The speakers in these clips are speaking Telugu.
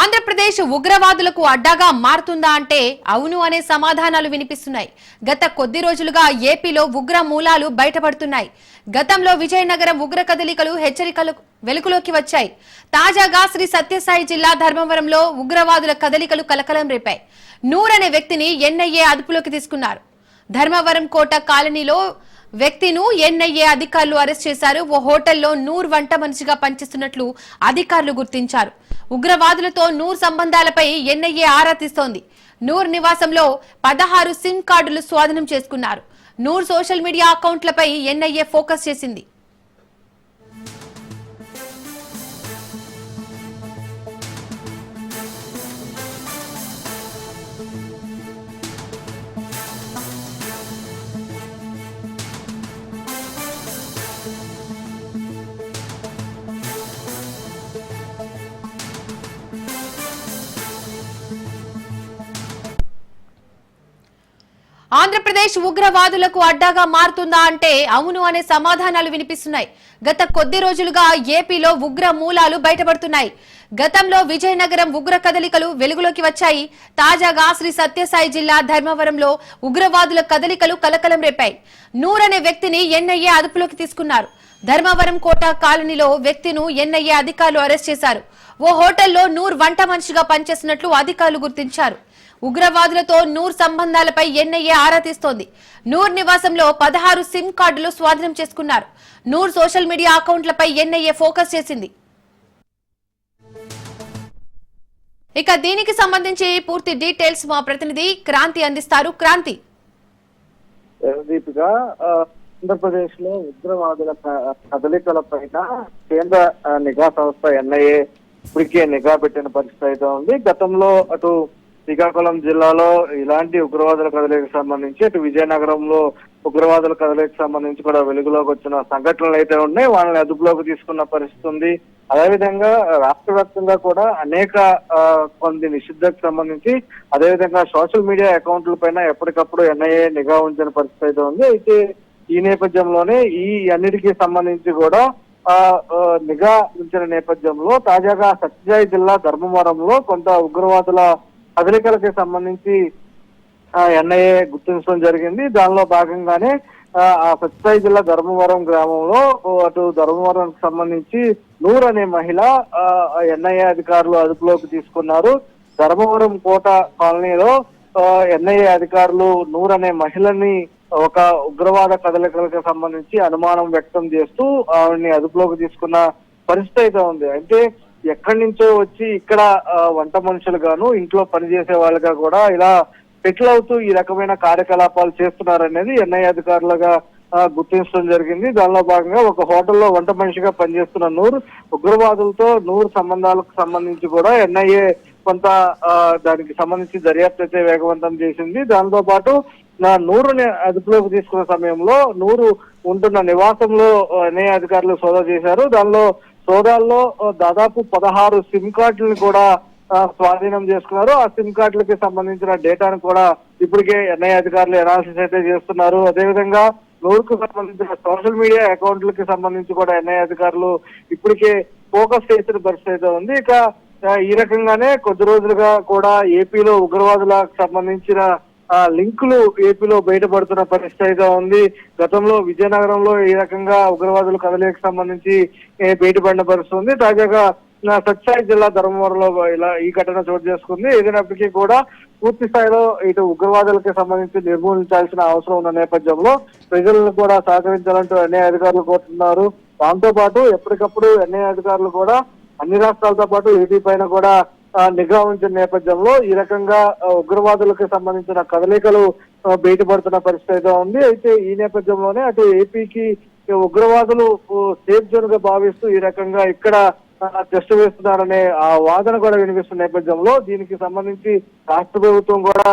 ఆంధ్రప్రదేశ్ ఉగ్రవాదులకు అడ్డాగా మారుతుందా అంటే అవును అనే సమాధానాలు వినిపిస్తున్నాయి. గత కొద్ది రోజులుగా ఏపీలో ఉగ్ర మూలాలు బయటపడుతున్నాయి. గతంలో విజయనగరం ఉగ్ర కదలికలు హెచ్చరికలు వెలుగులోకి వచ్చాయి. తాజాగా శ్రీ సత్యసాయి జిల్లా ధర్మవరంలో ఉగ్రవాదుల కదలికలు కలకలం రేపాయి. నూర్ అనే వ్యక్తిని ఎన్ఐఏ అదుపులోకి తీసుకున్నారు. ధర్మవరం కోట కాలనీలో వ్యక్తిను ఎన్ఐఏ అధికారులు అరెస్ట్ చేశారు. ఓ హోటల్లో నూర్ వంట మనిషిగా పనిచేస్తున్నట్లు అధికారులు గుర్తించారు. ఉగ్రవాదులతో నూర్ సంబంధాలపై ఎన్ఐఏ ఆరా తీస్తోంది. నూర్ నివాసంలో పదహారు సిమ్ కార్డులు స్వాధీనం చేసుకున్నారు. నూర్ సోషల్ మీడియా అకౌంట్లపై ఎన్ఐఏ ఫోకస్ చేసింది. ఆంధ్రప్రదేశ్ ఉగ్రవాదులకు అడ్డాగా మారుతుందా అంటే అవును అనే సమాధానాలు వినిపిస్తున్నాయి. గత కొద్ది రోజులుగా ఏపీలో ఉగ్ర మూలాలు బయటపడుతున్నాయి. గతంలో విజయనగరం ఉగ్ర కదలికలు వెలుగులోకి వచ్చాయి. తాజాగా శ్రీ సత్యసాయి జిల్లా ధర్మవరంలో ఉగ్రవాదుల కదలికలు కలకలం రేపాయి. నూర్ అనే వ్యక్తిని ఎన్ఐఏ అదుపులోకి తీసుకున్నారు. ధర్మవరం కోట కాలనీలో వ్యక్తిను ఎన్ఐఏ అధికారులు అరెస్ట్ చేశారు. ఓ హోటల్లో నూర్ వంట మనిషిగా పనిచేస్తున్నట్లు అధికారులు గుర్తించారు. ఉగ్రవాదులతో నూర్ సంబంధాలపై ఎన్ఐఏ ఆరా తీస్తోంది. నూర్ నివాసంలో పదహారు సిమ్ కార్డులు స్వాధీనం చేసుకున్నారు. నూర్ సోషల్ మీడియా అకౌంట్లపై ఎన్ఐఏ ఫోకస్ చేసింది. ఇక దీనికి సంబంధించి పూర్తి డీటెయిల్స్ మా ప్రతినిధి క్రాంతి అందిస్తారు. క్రాంతి. దీపిక ఆంధ్రప్రదేశ్లో ఉగ్రవాదుల క- కదలికల పైన కేంద్ర నిఘా సంస్థ ఎన్ఐఏ ఇప్పటికే నిఘా పెట్టిన పరిస్థితి అయితే ఉంది. గతంలో అటు శ్రీకాకుళం జిల్లాలో ఇలాంటి ఉగ్రవాదుల కదలికకు సంబంధించి అటు విజయనగరంలో ఉగ్రవాదుల కదలికకు సంబంధించి కూడా వెలుగులోకి వచ్చిన సంఘటనలు అయితే ఉన్నాయి. వాళ్ళని అదుపులోకి తీసుకున్న పరిస్థితి ఉంది. అదేవిధంగా రాష్ట్ర వ్యాప్తంగా కూడా అనేక ఆ, కొన్ని నిషిద్ధకు సంబంధించి అదేవిధంగా సోషల్ మీడియా అకౌంట్ల పైన ఎప్పటికప్పుడు ఎన్ఐఏ నిఘా ఉంచిన పరిస్థితి అయితే ఉంది. అయితే ఈ నేపథ్యంలోనే ఈ అన్నిటికీ సంబంధించి కూడా ఆ నిఘా ఉంచిన నేపథ్యంలో తాజాగా సత్యజాయి జిల్లా ధర్మవరంలో కొంత ఉగ్రవాదుల కదలికలకి సంబంధించి ఎన్ఐఏ గుర్తించడం జరిగింది. దానిలో భాగంగానే ఆ, సత్యసాయి జిల్లా ధర్మవరం గ్రామంలో అటు ధర్మవరం సంబంధించి నూర్ అనే మహిళ ఎన్ఐఏ అధికారులు అదుపులోకి తీసుకున్నారు. ధర్మవరం కోట కాలనీలో ఎన్ఐఏ అధికారులు నూర్ అనే మహిళని ఒక ఉగ్రవాద కదలికలకు సంబంధించి అనుమానం వ్యక్తం చేస్తూ ఆవిడని అదుపులోకి తీసుకున్న పరిస్థితి అయితే ఉంది. అంటే ఎక్కడి నుంచో వచ్చి ఇక్కడ వంట మనుషులు గాను ఇంట్లో పనిచేసే వాళ్ళుగా కూడా ఇలా సెటిల్ అవుతూ ఈ రకమైన కార్యకలాపాలు చేస్తున్నారనేది ఎన్ఐ అధికారులుగా గుర్తించడం జరిగింది. దానిలో భాగంగా ఒక హోటల్లో వంట మనిషిగా పనిచేస్తున్న నూరు ఉగ్రవాదులతో నూరు సంబంధాలకు సంబంధించి కూడా ఎన్ఐఏ కొంత దానికి సంబంధించి దర్యాప్తు అయితే వేగవంతం చేసింది. దాంతో పాటు నా నూరుని అదుపులోకి తీసుకున్న సమయంలో నూరు ఉంటున్న నివాసంలో ఎన్ఐఏ అధికారులు సోదా చేశారు. దానిలో సోదాల్లో దాదాపు పదహారు సిమ్ కార్డులను కూడా స్వాధీనం చేసుకున్నారు. ఆ సిమ్ కార్డులకి సంబంధించిన డేటాను కూడా ఇప్పటికే ఎన్ఐ అధికారులు ఎనాలిసిస్ అయితే చేస్తున్నారు. అదేవిధంగా నూరుకు సంబంధించిన సోషల్ మీడియా అకౌంట్లకి సంబంధించి కూడా ఎన్ఐ అధికారులు ఇప్పటికే ఫోకస్ చేసిన పరిస్థితి అయితే ఉంది. ఇక ఈ రకంగానే కొద్ది రోజులుగా కూడా ఏపీలో ఉగ్రవాదులకు సంబంధించిన లింకులు ఏపీలో బయటపడుతున్న పరిస్థితి అయితే ఉంది. గతంలో విజయనగరంలో ఈ రకంగా ఉగ్రవాదులు కదలికకు సంబంధించి బయటపడిన పరిస్థితి ఉంది. తాజాగా సత్సాయి జిల్లా ధర్మవరంలో ఇలా ఈ ఘటన చోటు చేసుకుంది. ఏదైనప్పటికీ కూడా పూర్తి స్థాయిలో ఇటు ఉగ్రవాదులకు సంబంధించి నిర్మూలించాల్సిన అవసరం ఉన్న నేపథ్యంలో ప్రజలను కూడా సహకరించాలంటూ ఎన్ఐ అధికారులు కోరుతున్నారు. దాంతో పాటు ఎప్పటికప్పుడు ఎన్ఐ అధికారులు కూడా అన్ని రాష్ట్రాలతో పాటు ఏపీ పైన కూడా నిఘా ఉంచిన నేపథ్యంలో ఈ రకంగా ఉగ్రవాదులకు సంబంధించిన కదలికలు బయటపడుతున్న పరిస్థితి అయితే ఉంది. అయితే ఈ నేపథ్యంలోనే అటు ఏపీకి ఉగ్రవాదులు సేఫ్ జోన్గా భావిస్తూ ఈ రకంగా ఇక్కడ టెస్ట్ వేస్తున్నారనే ఆ వాదన కూడా వినిపిస్తున్న నేపథ్యంలో దీనికి సంబంధించి రాష్ట్ర ప్రభుత్వం కూడా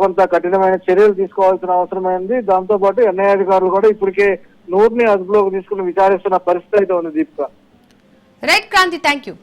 కొంత కఠినమైన చర్యలు తీసుకోవాల్సిన అవసరమైంది దాంతో పాటు ఎన్ఐ అధికారులు కూడా ఇప్పటికే నూరుని అదుపులోకి తీసుకుని విచారిస్తున్న పరిస్థితి అయితే ఉంది Deepika. Right Kranthi thank you